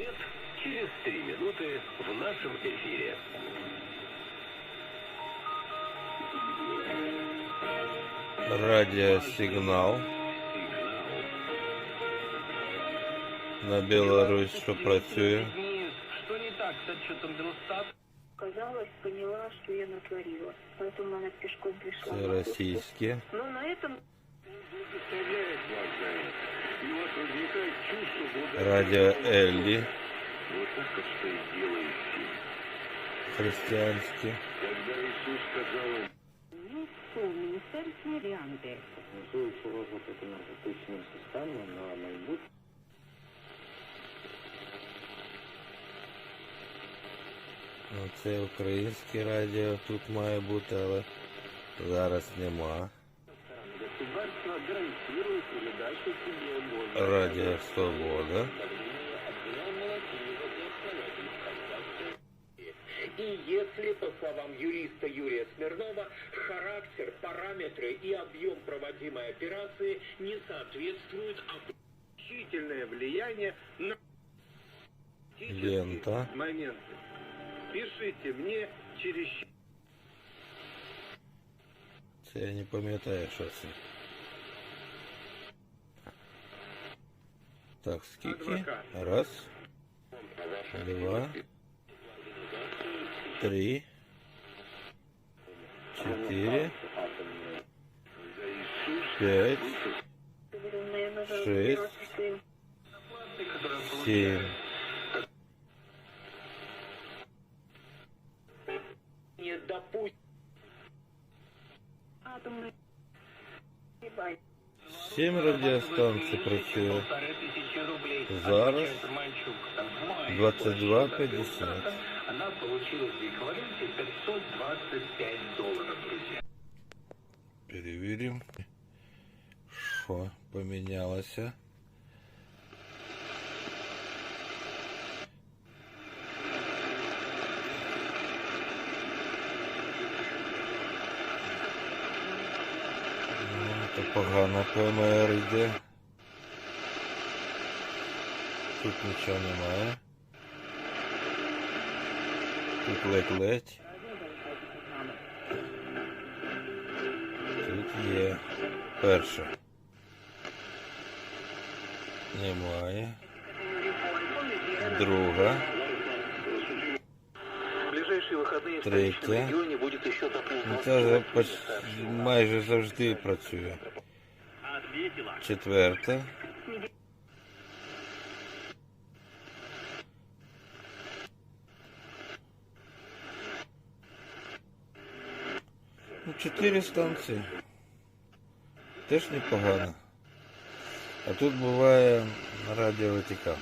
Ответ через три минуты в нашем эфире. Радіосигнал. На Білорусь, що працює. Что не так с отчетом Дростат? Казалось, поняла, что я натворила. Поэтому она пешком пришла. Це на кухню. російське. Но на этом радіо Элли. Християнське. Міністерські варіанти. Готуючи розвиток енергетичної. Це українське радіо тут має бути, але зараз нема. Радіо Свобода. И если, по словам юриста Юрия Смирнова, характер, параметры и объем проводимой операции не соответствуют значительное влияние на Лента. моменты. Пишите мне через я не пам'ятаю, що Так, скільки? Раз, два, три, чотири, п'ять, говорю, наверное, за- Шесть. за- сім. не допустим Атомный. Ебать. Сім радіостанцій працює. Зараз 22.50. Она получила в эквиваленте 525 долларов, друзья. Перевіримо, що помінялося. Ну, Це погано ПМР йде. Тут нічого немає. Тут ледь-ледь. Тут є перша. Немає. Друга. Третя. Це ну, майже завжди працює. Четверта. Ну, чотири станції. Теж непогано. А тут буває радіо Ватикан.